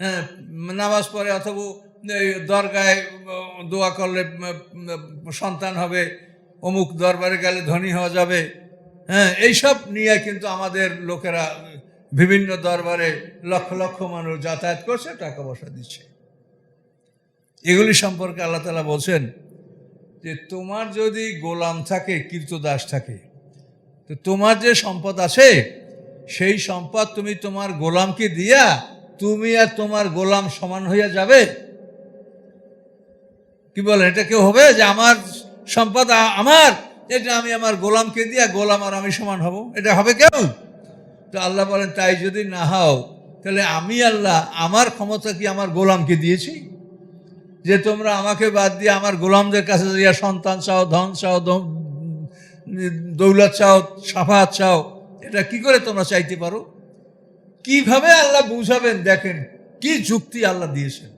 হ্যাঁ নামাজ পড়ে অথবা দরগায় দোয়া করলে সন্তান হবে, অমুক দরবারে গেলে ধনী হওয়া যাবে। হ্যাঁ এইসব নিয়ে কিন্তু আমাদের লোকেরা বিভিন্ন দরবারে লক্ষ লক্ষ মানুষ যাতায়াত করছে, টাকা পয়সা দিচ্ছে। এগুলি সম্পর্কে আল্লাহ তালা বলছেন যে, তোমার যদি গোলাম থাকে, কীর্তদাস থাকে, তো তোমার যে সম্পদ আছে, সেই সম্পদ তুমি তোমার গোলামকে দিয়া তুমি আর তোমার গোলাম সমান হইয়া যাবে? কি বলেন এটা কেউ হবে যে আমার সম্পদ আমার? এটা আমি আমার গোলামকে দিয়া গোলাম আর আমি সমান হব। এটা হবে কেউ তো আল্লাহ বলেন, তাই যদি না হও, তাহলে আমি আল্লাহ আমার ক্ষমতা কি আমার গোলামকে দিয়েছি? যে তোমরা আমাকে বাদ দিয়ে আমার গোলামদের কাছে যাইয়া সন্তান চাও, ধন চাও দৌলত চাও, সাফাত চাও, এটা কি করে তোমরা চাইতে পারো? কীভাবে আল্লাহ বুঝাবেন? দেখেন, কি যুক্তি আল্লাহ দিয়েছেন।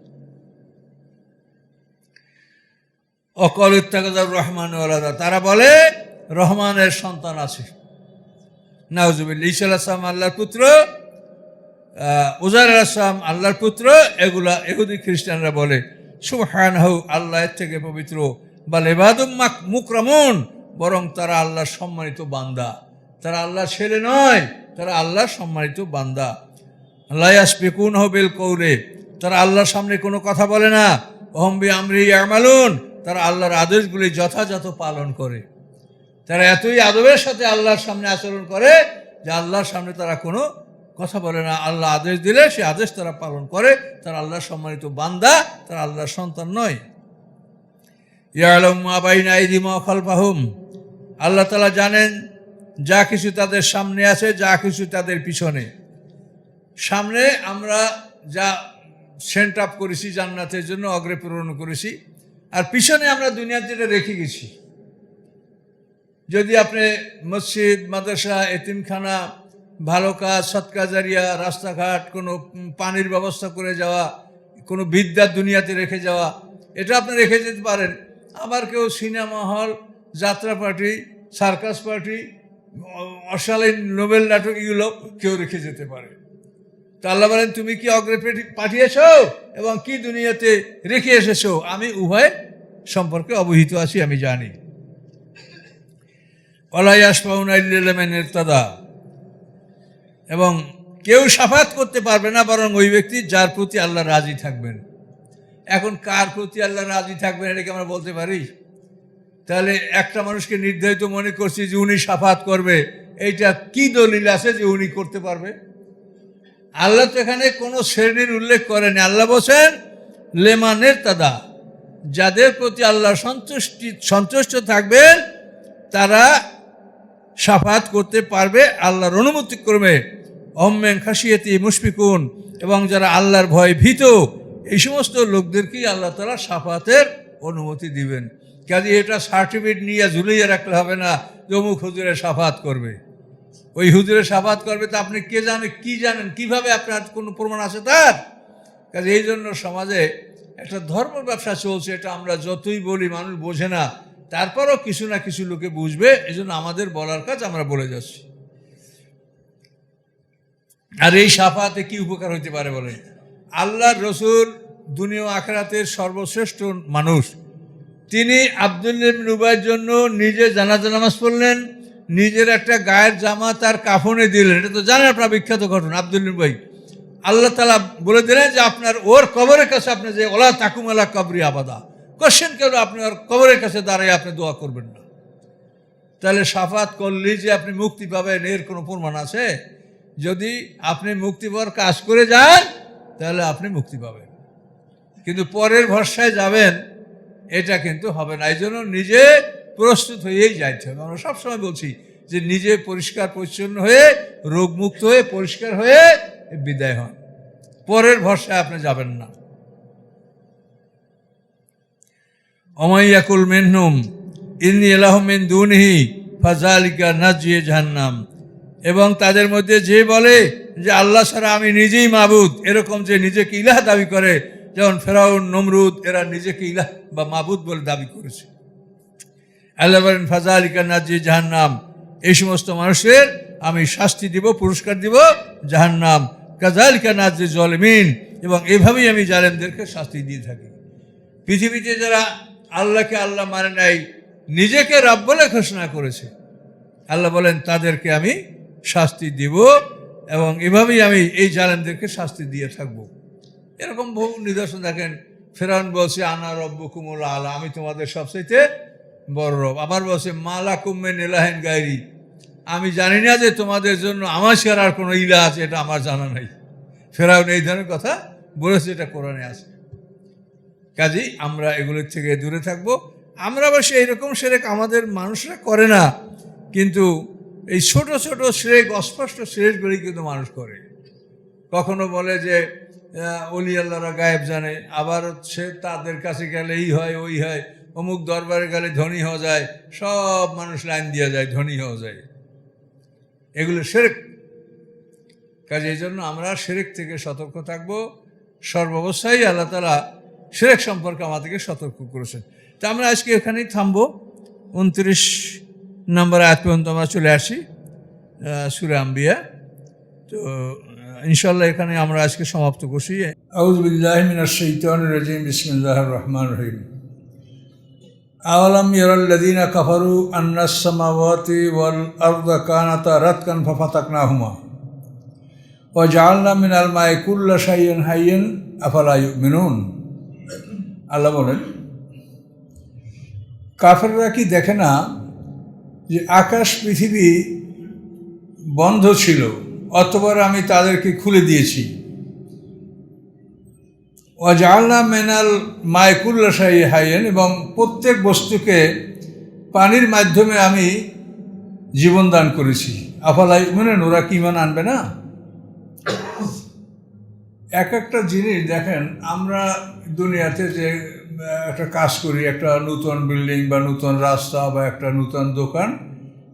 অকল ইত্তাকাদার রহমান ওলাদা তারা বলে, রহমানের সন্তান আছে। নাউজুবিল্লা ঈসা আসলাম আল্লাহর পুত্র উজার আসলাম আল্লাহর পুত্র, এগুলা এহুদি খ্রিস্টানরা বলে সুবহান হউ আল্লাহ এর থেকে পবিত্র। বা লেবাদুম মুকরামুন, বরং তারা আল্লাহর সম্মানিত বান্দা। তারা আল্লাহর ছেলে নয়। তারা আল্লাহর সম্মানিত বান্দা। আল্লাহ আসবিকুন হবিল কৌলে, তারা আল্লাহর সামনে কোনো কথা বলে না। অহম্বি আমরি আমালুন তারা আল্লাহর আদেশগুলি যথাযথ পালন করে। তারা এতই আদবের সাথে আল্লাহর সামনে আচরণ করে যে আল্লাহর সামনে তারা কোনো কথা বলে না। আল্লাহ আদেশ দিলে সে আদেশ তারা পালন করে। তারা আল্লাহর সম্মানিত বান্দা, তারা আল্লাহর সন্তান নয়। ইয়ালম আবাইনা ইদিমা খালফাহুম, আল্লাহ তালা জানেন যা কিছু তাদের সামনে আছে, যা কিছু তাদের পিছনে। সামনে আমরা যা সেন্ট আপ করেছি, জান্নাতের জন্য অগ্রে প্রেরণ করেছি, আর পিছনে আমরা দুনিয়ার যেটা রেখে গেছি। যদি আপনি মসজিদ, মাদ্রাসা, এতিমখানা, ভালো কাজ সৎকাজারিয়া রাস্তাঘাট, কোনো পানির ব্যবস্থা করে যাওয়া, কোনো বিদ্যা দুনিয়াতে রেখে যাওয়া, এটা আপনি রেখে যেতে পারেন। আবার কেউ সিনেমা হল, যাত্রা পার্টি, সার্কাস পার্টি অশালীন নোবেল নাটক এগুলো কেউ রেখে যেতে পারে। তো আল্লাহ বলেন, তুমি কি অগ্রে পাঠিয়েছ এবং কি দুনিয়াতে রেখে এসেছ? আমি উভয় সম্পর্কে অবহিত আছি, আমি জানি। অলাইয়াসপাউনাইলেমেনের তাদা এবং কেউ সাফাত করতে পারবে না, বরং ওই ব্যক্তি যার প্রতি আল্লাহ রাজি থাকবেন। এখন কার প্রতি আল্লাহ রাজি থাকবেন, এটা কি আমরা বলতে পারি? তাহলে একটা মানুষকে নির্ধারিত মনে করছি যে উনি সাফাত করবে। এইটা কি দলিল আছে যে উনি করতে পারবে? আল্লাহ তো এখানে কোনো শ্রেণির উল্লেখ করেনি। আল্লাহ বসেন লেমানের তাদা যাদের প্রতি আল্লাহ সন্তুষ্টি, সন্তুষ্ট থাকবেন তারা সাফাত করতে পারবে, আল্লাহর অনুমতি ক্রমে অম্মেন খাসিয়েতি মুশফিকুন, এবং যারা আল্লাহর ভয় ভীত, এই সমস্ত লোকদেরকেই আল্লাহ তালা সাফাতের অনুমতি দিবেন। কাজে এটা সার্টিফিকেট নিয়ে ঝুলিয়ে রাখলে হবে না অমুক হুজুরে সাফাত করবে। ওই হুজুরে সাফাত করবে তা আপনি কে জানে, কি জানেন? কীভাবে আপনার কোনো প্রমাণ আছে তার? কাজে এই জন্য সমাজে একটা ধর্ম ব্যবসা চলছে, এটা আমরা যতই বলি মানুষ বোঝে না, তারপরও কিছু না কিছু লোকে বুঝবে এই জন্য আমাদের বলার কাজ আমরা বলে যাচ্ছি। আর এই সাফাতে কি উপকার হইতে পারে বলেন? আল্লাহর রসুল দুনিয়া আখরাতের সর্বশ্রেষ্ঠ মানুষ। তিনি আবদুল্লিম রুবাইয়ের জন্য নিজে জানাজা নামাজ পড়লেন, নিজের একটা গায়ের জামা তার কাফনে দিলেন। এটা তো জানেন আপনার বিখ্যাত ঘটনা, আবদুল ভাই আল্লাহ তালা বলে দিলেন যে, আপনার ওর কবরের কাছে আপনি যে, ওলা তাকুমালা কবরি আবাদা। কোশ্চেন কেন? আপনি ওর কবরের কাছে দাঁড়িয়ে আপনি দোয়া করবেন না। তাহলে সাফাত করলেই যে আপনি মুক্তি পাবেন, এর কোনো প্রমাণ আছে? যদি আপনি মুক্তি পাওয়ার কাজ করে যান, তাহলে আপনি মুক্তি পাবেন। কিন্তু পরের ভরসায় যাবেন এটা কিন্তু হবে না। এই জন্য নিজে প্রস্তুত হয়েই যাইতে হবে। আমরা সবসময় বলছি যে নিজে পরিষ্কার পরিচ্ছন্ন হয়ে, রোগমুক্ত হয়ে, পরিষ্কার হয়ে বিদায় হন। পরের ভরসায় আপনি যাবেন না। অমাইয়াকুল মেহনুম ইন্নি এলাহমিন দুনহি ফাজালিকা নাজিয়ে জাহান্নাম। এবং তাদের মধ্যে যে বলে যে আল্লাহ ছাড়া আমি নিজেই মাবুদ, এরকম যে নিজেকে ইলাহ দাবি করে যেমন ফেরাউন, নমরুদ, এরা নিজেকে ইলাহ বা মাবুদ বলে দাবি করেছে। আল্লাহ বলেন ফাজা ফাজালিকা নাজিয়ে জাহান্নাম। এই সমস্ত মানুষের আমি শাস্তি দিব, পুরস্কার দিব জাহান্নাম। কাজালিকা নাজিয়ে জলমিন। এবং এভাবেই আমি জালেমদেরকে শাস্তি দিয়ে থাকি। পৃথিবীতে যারা আল্লাহকে আল্লাহ মানে নাই, নিজেকে রাব বলে ঘোষণা করেছে, আল্লাহ বলেন, তাদেরকে আমি শাস্তি দিব এবং এভাবেই আমি এই জালেমদেরকে শাস্তি দিয়ে থাকব। এরকম বহু নিদর্শন দেখেন। ফেরাউন বলছে, আনা রব্ব কুমুল আলা আমি তোমাদের সবচাইতে বড় রব। আবার বলছে মালা কুম্মে নেলাহেন গাইরি আমি জানি না যে তোমাদের জন্য আমার ছাড়া আর কোনো ইলা আছে, এটা আমার জানা নাই। ফেরাউন এই ধরনের কথা বলেছে, এটা কোরআনে আছে। কাজেই আমরা এগুলোর থেকে দূরে থাকব। আমরা অবশ্য এইরকম সেরেক আমাদের মানুষরা করে না, কিন্তু এই ছোট ছোট শ্রেক অস্পষ্ট শ্রেকগুলি কিন্তু মানুষ করে। কখনো বলে যে অলি গায়েব জানে। আবার হচ্ছে তাদের কাছে গেলে এই হয়, ওই হয়। অমুক দরবারে গেলে ধনী হওয়া যায়। সব মানুষ লাইন দিয়ে যায়, ধনী হওয়া যায়। এগুলো সেরেক। কাজে এই জন্য আমরা সেরেক থেকে সতর্ক থাকব। সর্বাবস্থায় আল্লাহ তালা সেরেক সম্পর্কে আমাদেরকে সতর্ক করেছেন। তা আমরা আজকে এখানেই থামবো। উনত্রিশ নম্বর আয়াত পর্যন্ত আমরা চলে আসি সুরে আম্বিয়া। তো ইনশাল্লাহ এখানে আমরা আজকে সমাপ্ত করছি। আউজবিল্লাহ মিনাশ শাইতানির রাজিম, বিসমিল্লাহির রহমানির রহিম। আওয়ালাম ইয়ারাল্লাযীনা কাফারু আন্নাস সামাওয়াতি ওয়াল আরদা কানাতা রাতকান ফাফাতাকনাহুমা। ওয়া জাআলনা মিনাল মাই কুল্লা শাইইন হাইয়িন, আফালা ইউমিনুন। আল্লাহ বলেন, কাফেররা কি দেখে না যে আকাশ পৃথিবী বন্ধ ছিল? অতবার আমি তাদেরকে খুলে দিয়েছি। অজালনা মেনাল মায়কুল্লাশাহী হাইয়েন এবং প্রত্যেক বস্তুকে পানির মাধ্যমে আমি জীবন দান করেছি। আফালাই মানে ওরা কি ইমান আনবে না? এক একটা জিনিস দেখেন, আমরা দুনিয়াতে যে, একটা কাজ করি, একটা নতুন বিল্ডিং বা নতুন রাস্তা বা একটা নতুন দোকান,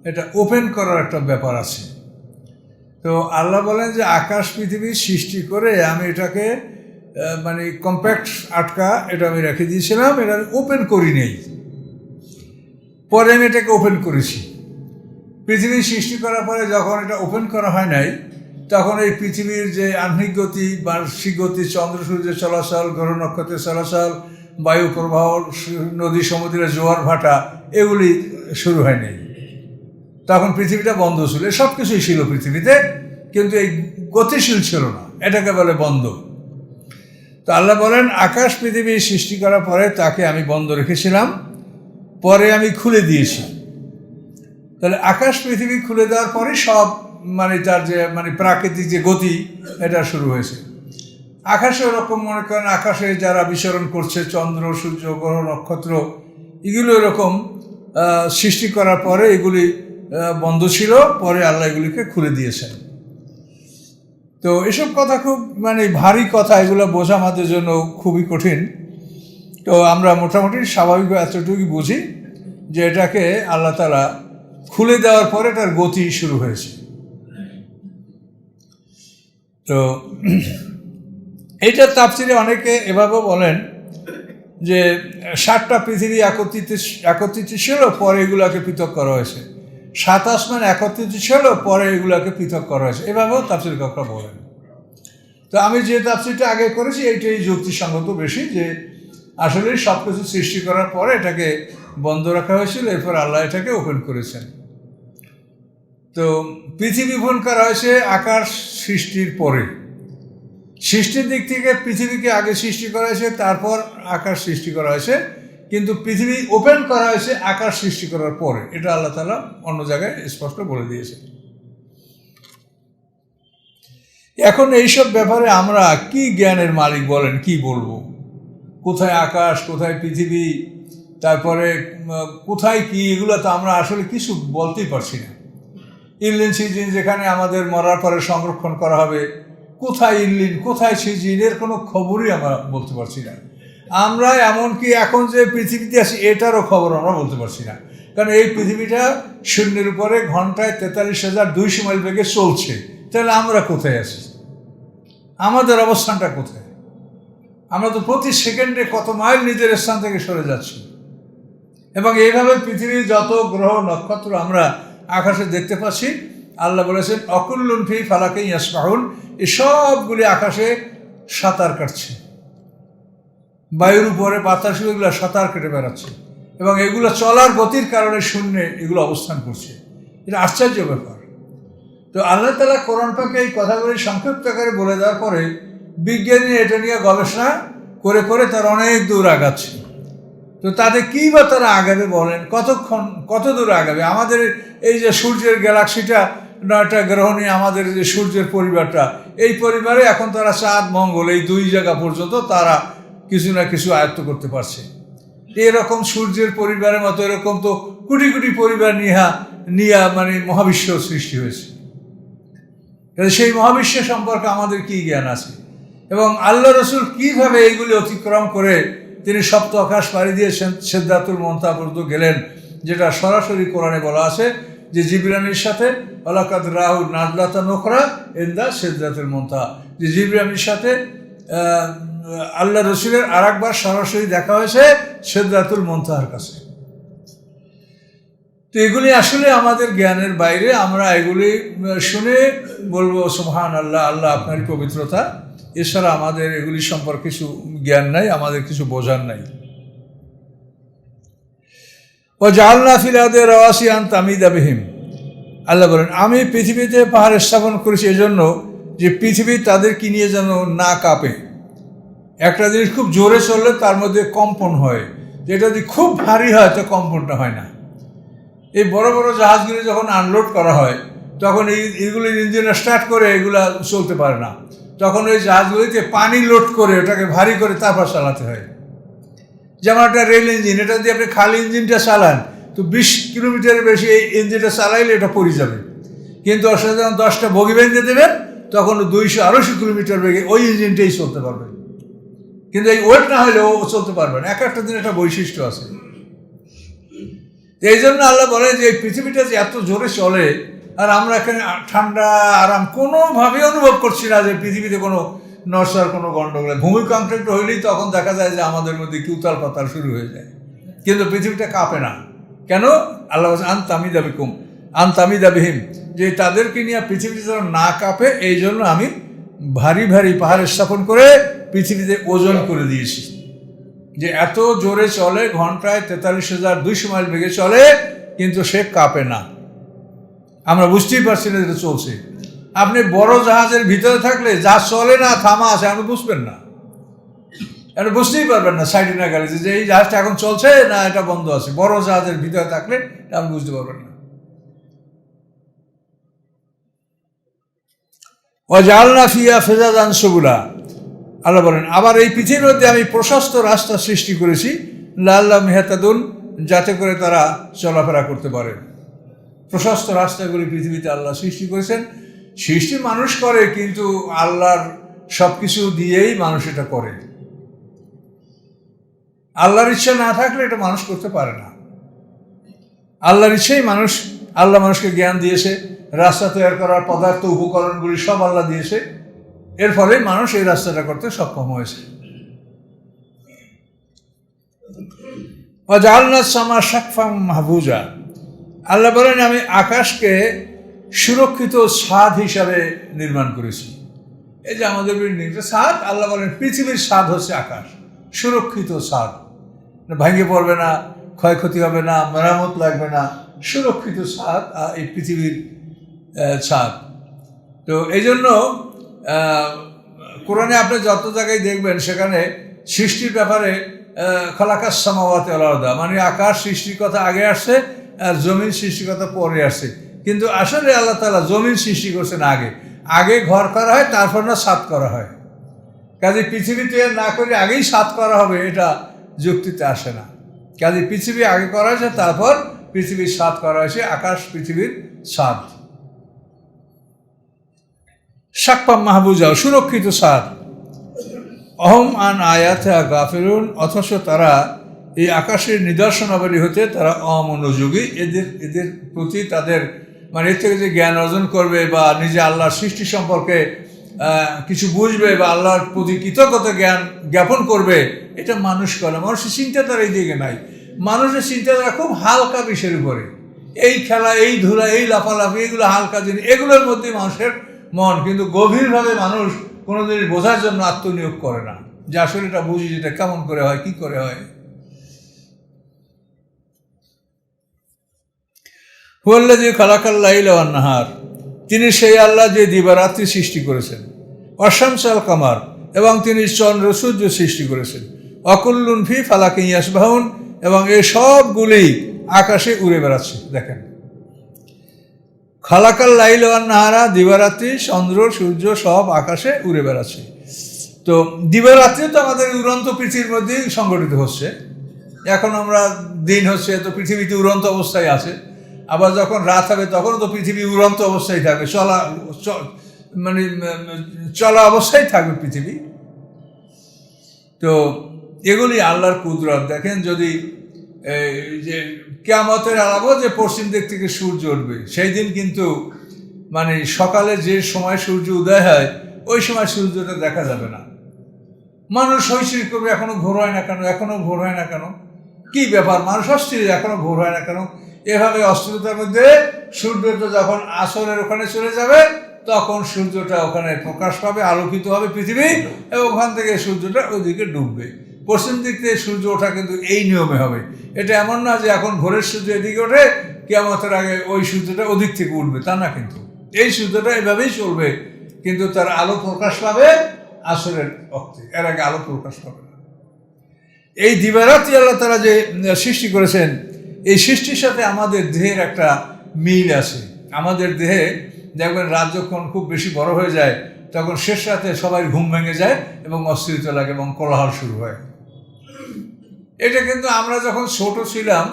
এটা ওপেন করার একটা ব্যাপার আছে। তো আল্লাহ বলেন যে আকাশ পৃথিবী সৃষ্টি করে আমি এটাকে মানে কম্প্যাক্ট আটকা এটা আমি রেখে দিয়েছিলাম, এটা আমি ওপেন করি নেই। পরে আমি এটাকে ওপেন করেছি। পৃথিবী সৃষ্টি করার পরে যখন এটা ওপেন করা হয় নাই, তখন এই পৃথিবীর যে আহ্নিক গতি, বার্ষিক গতি, চন্দ্র, সূর্যের চলাচল, গ্রহ নক্ষত্রের চলাচল, বায়ু প্রবাহ, নদী সমুদ্রের জোয়ার ভাটা, এগুলি শুরু হয়নি তখন পৃথিবীটা বন্ধ ছিল। সব কিছুই ছিল পৃথিবীতে, কিন্তু এই গতিশীল ছিল না। এটাকে বলে বন্ধ। তো আল্লাহ বলেন, আকাশ পৃথিবী সৃষ্টি করার পরে তাকে আমি বন্ধ রেখেছিলাম, পরে আমি খুলে দিয়েছি। তাহলে আকাশ পৃথিবী খুলে দেওয়ার পরে সব মানে তার যে মানে প্রাকৃতিক যে গতি, এটা শুরু হয়েছে। আকাশে ওরকম মনে করেন, আকাশে যারা বিচরণ করছে, চন্দ্র, সূর্য, গ্রহ, নক্ষত্র, এগুলো এরকম সৃষ্টি করার পরে এগুলি বন্ধ ছিল, পরে আল্লাহ এগুলিকে খুলে দিয়েছেন। তো এসব কথা খুব মানে ভারী কথা, এগুলো বোঝা আমাদের জন্য খুবই কঠিন। তো আমরা মোটামুটি স্বাভাবিক এতটুকুই বুঝি যে এটাকে আল্লাহ তালা খুলে দেওয়ার পরে এটার গতি শুরু হয়েছে। তো এইটা তাপসিরে অনেকে এভাবে বলেন যে ষাটটা পৃথিবী একত্রিত একত্রিত ছিল, পরে এগুলোকে পৃথক করা হয়েছে। সাত আসমান একত্রিত ছিল, পরে এগুলাকে পৃথক করা হয়েছে। এভাবেও তাপসির কাকরা বলেন। তো আমি যে তাপসিরটা আগে করেছি, এইটাই যুক্তিসঙ্গত বেশি যে আসলে সব কিছু সৃষ্টি করার পরে এটাকে বন্ধ রাখা হয়েছিল, এরপর আল্লাহ এটাকে ওপেন করেছেন। তো পৃথিবী ভ্রমণ করা হয়েছে আকাশ সৃষ্টির পরে। সৃষ্টির দিক থেকে পৃথিবীকে আগে সৃষ্টি করা হয়েছে, তারপর আকাশ সৃষ্টি করা হয়েছে। কিন্তু পৃথিবী ওপেন করা হয়েছে, আকাশ সৃষ্টি করার পরে। এটা আল্লাহ তালা অন্য জায়গায় স্পষ্ট বলে দিয়েছে। এখন এইসব ব্যাপারে আমরা কি জ্ঞানের মালিক বলেন, কি বলব? কোথায় আকাশ, কোথায় পৃথিবী, তারপরে কোথায় কি, এগুলো তো আমরা আসলে কিছু বলতেই পারছি না। ইনলিন সিজিন যেখানে আমাদের মরার পরে সংরক্ষণ করা হবে, কোথায় ইনলিন, কোথায় সিজিন এর কোনো খবরই আমরা বলতে পারছি না। আমরা এমনকি এখন যে পৃথিবীতে আছি, এটারও খবর আমরা বলতে পারছি না। কারণ এই পৃথিবীটা শূন্যের উপরে ঘন্টায় তেতাল্লিশ হাজার দুইশো মাইল বেগে চলছে। তাহলে আমরা কোথায় আছি? আমাদের অবস্থানটা কোথায়? আমরা তো প্রতি সেকেন্ডে কত মাইল নিজের স্থান থেকে সরে যাচ্ছি। এবং এইভাবে পৃথিবীর যত গ্রহ, নক্ষত্র আমরা আকাশে দেখতে পাচ্ছি, আল্লাহ বলেছেন, অকুল্লুন ফি ফালাকে ইয়াসমাহুন এই সবগুলি আকাশে সাঁতার কাটছে। বায়ুর উপরে বাতাসগুলো সাঁতার কেটে বেড়াচ্ছে। এবং এগুলো চলার গতির কারণে শূন্যে এগুলো অবস্থান করছে। এটা আশ্চর্য ব্যাপার। তো আল্লাহ তালা কোরআন পাকে এই কথাগুলি সংক্ষিপ্ত আকারে বলে দেওয়ার পরে বিজ্ঞানী এটা নিয়ে গবেষণা করে করে তারা অনেক দূর আগাচ্ছে। তো তাদের কী বা তারা আগাবে বলেন? কতক্ষণ, কত দূর আগাবে? আমাদের এই যে সূর্যের গ্যালাক্সিটা নয়টা গ্রহ নিয়ে আমাদের যে সূর্যের পরিবারটা, এই পরিবারে এখন তারা চাঁদ, মঙ্গল, এই দুই জায়গা পর্যন্ত তারা কিছু না কিছু আয়ত্ত করতে পারছে। এরকম সূর্যের পরিবারের মতো এরকম তো কোটি কোটি পরিবার নিহা, নিয়া মানে মহাবিশ্ব সৃষ্টি হয়েছে। সেই মহাবিশ্ব সম্পর্কে আমাদের কি জ্ঞান আছে? এবং আল্লাহ রসুল কীভাবে এইগুলি অতিক্রম করে তিনি সপ্ত আকাশ পাড়ি দিয়ে সিদ্ধাতুল মন্তা পর্যন্ত গেলেন, যেটা সরাসরি কোরআনে বলা আছে যে জিবরানির সাথে অলাকাত রাহু নাজলাতা নোখরা, এন্দা সিদ্ধাতুল মন্তা। যে জিবরানির সাথে আল্লাহ রসুলের আর একবার সরাসরি দেখা হয়েছে সিদ্ধাতুল মন্তাহার কাছে। তো এগুলি আসলে আমাদের জ্ঞানের বাইরে, আমরা এগুলি শুনে বলব সুবহান আল্লাহ আল্লাহ আপনার পবিত্রতা। এছাড়া আমাদের এগুলি সম্পর্কে কিছু জ্ঞান নাই, আমাদের কিছু বোঝার নাই। ও জালনা ফিলাদের রওয়াসিয়ান তামিদা বিহিম। আল্লাহ বলেন, আমি পৃথিবীতে পাহাড় স্থাপন করেছি এজন্য যে পৃথিবী তাদেরকে নিয়ে যেন না কাঁপে। একটা জিনিস খুব জোরে চললে তার মধ্যে কম্পন হয়। যেটা যদি খুব ভারী হয়, তো কম্পনটা হয় না। এই বড় বড় জাহাজগুলি যখন আনলোড করা হয়, তখন এই এগুলির ইঞ্জিন স্টার্ট করে, এগুলা চলতে পারে না। তখন ওই জাহাজগুলিতে পানি লোড করে, ওটাকে ভারী করে তারপর চালাতে হয়। যেমন একটা রেল ইঞ্জিন এটা দিয়ে আপনি খালি ইঞ্জিনটা চালান, তো বিশ কিলোমিটারের বেশি এই ইঞ্জিনটা চালাইলে এটা পড়ে যাবে। কিন্তু সাথে যখন দশটা বগি বেঁধে দেবেন, তখন দুইশো আড়াইশো কিলোমিটার বেগে ওই ইঞ্জিনটাই চলতে পারবে। কিন্তু এই ওয়েট না হলে ও চলতে পারবে না। এক একটা দিন একটা বৈশিষ্ট্য আছে। এই জন্য আল্লাহ বলে যে এই পৃথিবীটা যে এত জোরে চলে, আর আমরা এখানে ঠান্ডা, আরাম কোনোভাবেই অনুভব করছি না যে পৃথিবীতে কোনো নরসার কোনো গণ্ডগোল ভূমিকম্প হইলেই তখন দেখা যায় যে আমাদের মধ্যে কিউতাল পাতাল শুরু হয়ে যায়। কিন্তু পৃথিবীটা কাঁপে না। কেন? আল্লাহ আন তামি দাবি কুম আন তামি দাবিহীন যে তাদেরকে নিয়ে পৃথিবীতে যেন না কাঁপে, এই জন্য আমি ভারী ভারী পাহাড় স্থাপন করে পৃথিবীতে ওজন করে দিয়েছি। যে এত জোরে চলে, ঘন্টায় তেতাল্লিশ হাজার দুইশো মাইল বেগে চলে, কিন্তু সে কাঁপে না। আমরা বুঝতেই পারছি না যেটা চলছে। আপনি বড় জাহাজের ভিতরে থাকলে যা চলে না, থামা আছে, আপনি বুঝবেন না। এটা বুঝতেই পারবেন না সাইডে না গাড়ি যে এই জাহাজটা এখন চলছে না এটা বন্ধ আছে। বড় জাহাজের ভিতরে থাকলে আপনি বুঝতে পারবেন না। ও জালনা ফিয়া ফেজাদান সবুলা। আল্লাহ বলেন, আবার এই পৃথিবীর মধ্যে আমি প্রশস্ত রাস্তা সৃষ্টি করেছি লাল্লা মেহতাদুন যাতে করে তারা চলাফেরা করতে পারে। প্রশস্ত রাস্তাগুলি পৃথিবীতে আল্লাহ সৃষ্টি করেছেন। সৃষ্টি মানুষ করে, কিন্তু আল্লাহর সব কিছু দিয়েই মানুষ এটা করে। আল্লাহর ইচ্ছা না থাকলে এটা মানুষ করতে পারে না। আল্লাহর ইচ্ছেই মানুষ, আল্লাহ মানুষকে জ্ঞান দিয়েছে, রাস্তা তৈরি করার পদার্থ উপকরণগুলি সব আল্লাহ দিয়েছে। এর ফলে মানুষ এই রাস্তাটা করতে সক্ষম হয়েছে। মাহবুজা আল্লাহ বলেন, আমি আকাশকে সুরক্ষিত স্বাদ হিসাবে নির্মাণ করেছি। এই যে আমাদের ছাদ আল্লাহ বলেন, পৃথিবীর স্বাদ হচ্ছে আকাশ, সুরক্ষিত স্বাদ। ভাঙে পড়বে না, ক্ষয়ক্ষতি হবে না, মেরামত লাগবে না, সুরক্ষিত স্বাদ এই পৃথিবীর ছাদ তো এই জন্য কোরআনে আপনি যত জায়গায় দেখবেন, সেখানে সৃষ্টির ব্যাপারে খলাকাশ সামাওয়াতে আলাদা মানে আকাশ সৃষ্টির কথা আগে আসছে আর জমিন সৃষ্টির কথা পরে আসছে। কিন্তু আসলে আল্লাহ তালা জমিন সৃষ্টি করছেন আগে। আগে ঘর করা হয়, তারপর না সাত করা হয়। কাজে পৃথিবীতে না করে আগেই সাত করা হবে, এটা যুক্তিতে আসে না। কাজে পৃথিবী আগে করা হয়েছে, তারপর পৃথিবীর সাত করা হয়েছে, আকাশ পৃথিবীর সাত। সাকপাম মাহবুজা, সুরক্ষিত সাত অহম আন আয়াতে গাফিরুন অথচ তারা এই আকাশের নিদর্শনাবলী হতে তারা অমনোযোগী। এদের এদের প্রতি তাদের মানে এর থেকে যে জ্ঞান অর্জন করবে বা নিজে আল্লাহর সৃষ্টি সম্পর্কে কিছু বুঝবে বা আল্লাহর প্রতি কৃতজ্ঞতা জ্ঞান জ্ঞাপন করবে, এটা মানুষ করে। মানুষের চিন্তাধারা এই দিকে নাই। মানুষের চিন্তাধারা খুব হালকা বিষয়ের উপরে। এই খেলা, এই ধুলা, এই লাফালাফি, এগুলো হালকা জিনিস, এগুলোর মধ্যে মানুষের মন, কিন্তু গভীরভাবে মানুষ কোনো জিনিস বোঝার জন্য আত্মনিয়োগ করে না। যে আসলে এটা বুঝি যেটা কেমন করে হয়, কি করে হয়। হুয়াল্লাজি খালাকাল্লাইল নাহার, তিনি সেই আল্লাহ যে দিবারাত্রি সৃষ্টি করেছেন। অশামসাল কামার, এবং তিনি চন্দ্র সূর্য সৃষ্টি করেছেন। অকুল্লুন ফি ফালাকে ইয়াসবাহুন, এবং এই সবগুলি আকাশে উড়ে বেড়াচ্ছে, দেখেন। খালাকাল লাইল নাহারা, দিবারাত্রি, চন্দ্র, সূর্য, সব আকাশে উড়ে বেড়াচ্ছে। তো দিবারাত্রি তো আমাদের উড়ন্ত পৃথিবীর মধ্যেই সংগঠিত হচ্ছে। এখন আমরা দিন হচ্ছে তো পৃথিবীতে উড়ন্ত অবস্থায় আছে। আবার যখন রাত হবে তখন তো পৃথিবী উড়ন্ত অবস্থায় থাকবে। চলা মানে চলা অবস্থায় থাকবে পৃথিবী। তো এগুলি আল্লাহর কুদরত। দেখেন যদি যে কেয়ামতের আলাবো যে পশ্চিম দিক থেকে সূর্য উঠবে, সেই দিন কিন্তু মানে সকালে যে সময় সূর্য উদয় হয়, ওই সময় সূর্যটা দেখা যাবে না। মানুষ হইচই করবে, এখনও ভোর হয় না কেন, এখনও ভোর হয় না কেন? কি ব্যাপার? মানুষ অস্থির, এখনও ভোর হয় না কেন? এভাবে অস্থিরতার মধ্যে সূর্যটা যখন আসরের ওখানে চলে যাবে, তখন সূর্যটা ওখানে প্রকাশ পাবে, আলোকিত হবে পৃথিবী, এবং ওখান থেকে সূর্যটা ওইদিকে ডুববে। পশ্চিম দিক থেকে সূর্য ওঠা কিন্তু এই নিয়মে হবে। এটা এমন না যে এখন ভোরের সূর্য এদিকে ওঠে কেমতের আগে ওই সূর্যটা ওদিক থেকে উঠবে, তা না কিন্তু। এই সূর্যটা এভাবেই চলবে, কিন্তু তার আলো প্রকাশ পাবে আসরের অর্থে এর আগে আলো প্রকাশ পাবে না। এই দিবারাত্রি আল্লাহ তারা যে সৃষ্টি করেছেন, এই সৃষ্টির সাথে আমাদের দেহের একটা মিল আছে। আমাদের দেহে দেখবেন রাত যখন খুব বেশি বড় হয়ে যায়, তখন শেষ রাতে সবাই ঘুম ভেঙে যায় এবং অস্থিরতা লাগে এবং কোলাহল শুরু হয়। এটা কিন্তু আমরা যখন ছোট ছিলাম,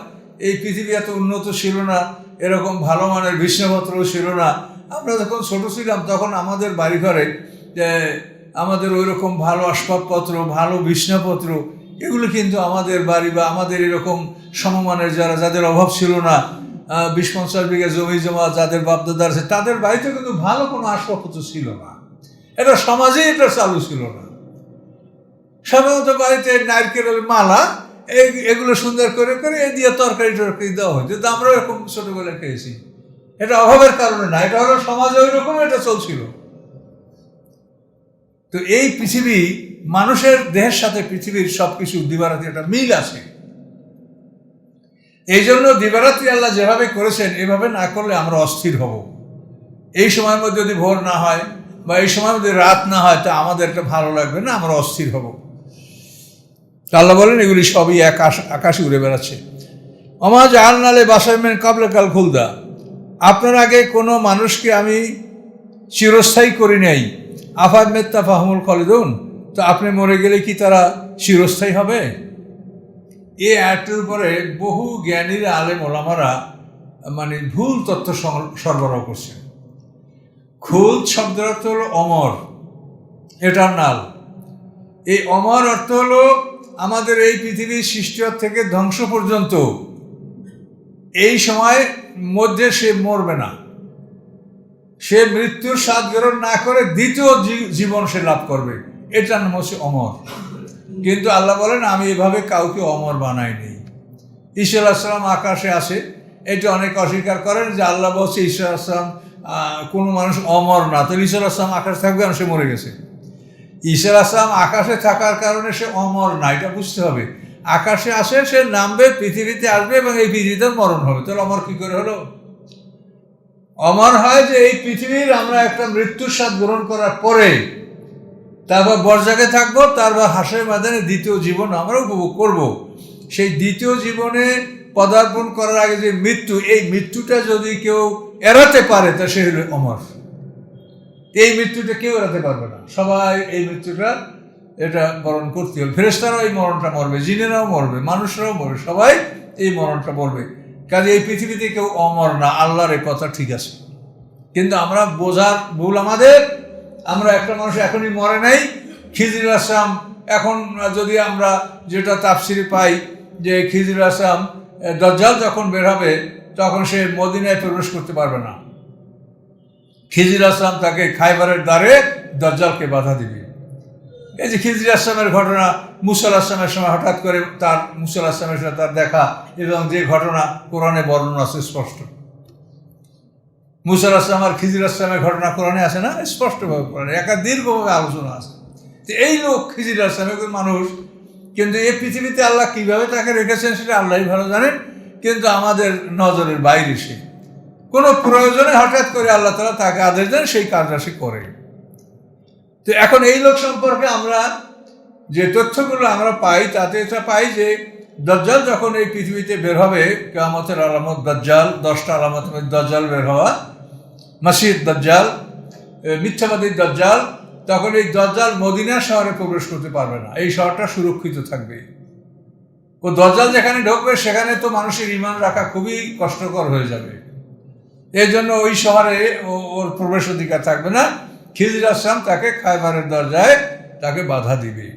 এই পৃথিবী এত উন্নত ছিল না, এরকম ভালো মানের বিছনাপত্রও ছিল না, আমরা যখন ছোট ছিলাম তখন আমাদের বাড়িঘরে আমাদের ওই রকম ভালো আসবাবপত্র, ভালো বিছনাপত্র এগুলো কিন্তু আমাদের বাড়ি বা আমাদের এরকম সমমানের যারা, যাদের অভাব ছিল না বিশ পঞ্চাশ বিঘা জমি জমা, যাদের বাপদাদার আছে, তাদের বাড়িতে কিন্তু ভালো কোনো আসবাবপত্র ছিল না। এটা সমাজে এটা চালু ছিল না। সাধারণত বাড়িতে নারকেলের মালা এই, এগুলো সুন্দর করে করে এ দিয়ে তরকারি টরকারি দেওয়া হয়। কিন্তু আমরাও এরকম ছোটবেলায় খেয়েছি। এটা অভাবের কারণে না, এটা হলো সমাজে ওই রকম এটা চলছিল। তো এই পৃথিবী, মানুষের দেহের সাথে পৃথিবীর সব কিছু দিবারাত্রি একটা মিল আছে। এই জন্য দিবারাত্রি আল্লাহ যেভাবে করেছেন, এভাবে না করলে আমরা অস্থির হব। এই সময়ের মধ্যে যদি ভোর না হয় বা এই সময়ের মধ্যে রাত না হয়, তা আমাদের একটা ভালো লাগবে না, আমরা অস্থির হব। আল্লাহ বলেন, এগুলি সবই আকাশ আকাশে উড়ে বেড়াচ্ছে। অমাজ আল নালে বাসাইমেন কাবলে কাল খুলদা। আপনার আগে কোনো মানুষকে আমি চিরস্থায়ী করি নাই। আফাদ মেত্তা ফাহমুল খালিদুন। তো আপনি মরে গেলে কি তারা চিরস্থায়ী হবে? এই অ্যাডটির উপরে বহু জ্ঞানীরা আলেম ওলামারা মানে ভুল তথ্য সরবরাহ করছেন। খুল শব্দের অর্থ হলো অমর। এটার নাল। এই অমর অর্থ হলো আমাদের এই পৃথিবীর সৃষ্টি থেকে ধ্বংস পর্যন্ত এই সময় মধ্যে সে মরবে না। সে মৃত্যুর স্বাদ গ্রহণ না করে দ্বিতীয় জীবন সে লাভ করবে। এটার নাম হচ্ছে অমর। কিন্তু আল্লাহ বলেন, আমি এভাবে কাউকে অমর বানাইনি। ঈশ্বর আসলাম আকাশে আসে। এটা অনেক অস্বীকার করেন যে আল্লাহ বলছে ঈশ্বর আসলাম কোনো মানুষ অমর না। তো ঈশ্বর আসলাম আকাশে থাকবে আর সে মরে গেছে। ঈশ্বর আসলাম আকাশে থাকার কারণে সে অমর না, এটা বুঝতে হবে। আকাশে আসে, সে নামবে, পৃথিবীতে আসবে এবং এই পৃথিবীতে মরণ হবে। তাহলে অমর কি করে হলো? অমর হয় যে এই পৃথিবীর আমরা একটা মৃত্যুর স্বাদ গ্রহণ করার পরে তারপর বর্জাকে থাকব, তারপর হাসের মাদানে দ্বিতীয় জীবন আমরা উপভোগ করব। সেই দ্বিতীয় জীবনে পদার্পণ করার আগে যে মৃত্যু, এই মৃত্যুটা যদি কেউ এড়াতে পারে, তা সে হলো অমর। এই মৃত্যুটা কেউ এড়াতে পারবে না। সবাই এই মৃত্যুটা এটা বরণ করতে হবে। ফেরেস্তারাও এই মরণটা মরবে, জিনেরাও মরবে, মানুষরাও মরবে, সবাই এই মরণটা মরবে। কাজে এই পৃথিবীতে কেউ অমর না, আল্লাহর এই কথা ঠিক আছে। কিন্তু আমরা বোঝার ভুল আমাদের। আমরা একটা মানুষ এখনই মরে নাই, খিজির আসলাম এখন যদি আমরা যেটা তাফসিরে পাই যে খিজির আসলাম দজ্জাল যখন বের হবে, তখন সে মদিনায় প্রবেশ করতে পারবে না। খিজির আসলাম তাকে খাইবারের দ্বারে দজ্জালকে বাধা দিবে। এই যে খিজির আসলামের ঘটনা মুসাল আসলামের সময় হঠাৎ করে তার মুসাল আসলামের সাথে তার দেখা এবং যে ঘটনা কোরআনে বর্ণনা আছে স্পষ্ট। মুসার আসলাম আর খিজির আসলামের ঘটনা কোরআনে আছে না? স্পষ্টভাবে কোরআনে একা দীর্ঘভাবে আলোচনা আছে। তো এই লোক খিজির আসলাম একজন মানুষ, কিন্তু এই পৃথিবীতে আল্লাহ কীভাবে তাকে রেখেছেন সেটা আল্লাহই ভালো জানেন, কিন্তু আমাদের নজরের বাইরে সে। কোনো প্রয়োজনে হঠাৎ করে আল্লাহ তালা তাকে আদেশ দেন, সেই কাজটা সে করে। তো এখন এই লোক সম্পর্কে আমরা যে তথ্যগুলো আমরা পাই, তাতে এটা পাই যে দজ্জাল যখন এই পৃথিবীতে বের হবে, কেয়ামতের আলামত দজ্জাল, দশটা আলামত দজ্জাল বের হওয়া মাসিদ দজ্জাল মিথ্যাবাদী দজ্জাল, তখন এই দজ্জাল মদিনা শহরে প্রবেশ করতে পারবে না। এই শহরটা সুরক্ষিত থাকবে। ও দজ্জাল যেখানে ঢুকবে, সেখানে তো মানুষের ইমান রাখা খুবই কষ্টকর হয়ে যাবে। এই জন্য ওই শহরে ওর প্রবেশ অধিকার থাকবে না। খিজির আসলাম তাকে খাইবারের দরজায় তাকে বাধা দিবে।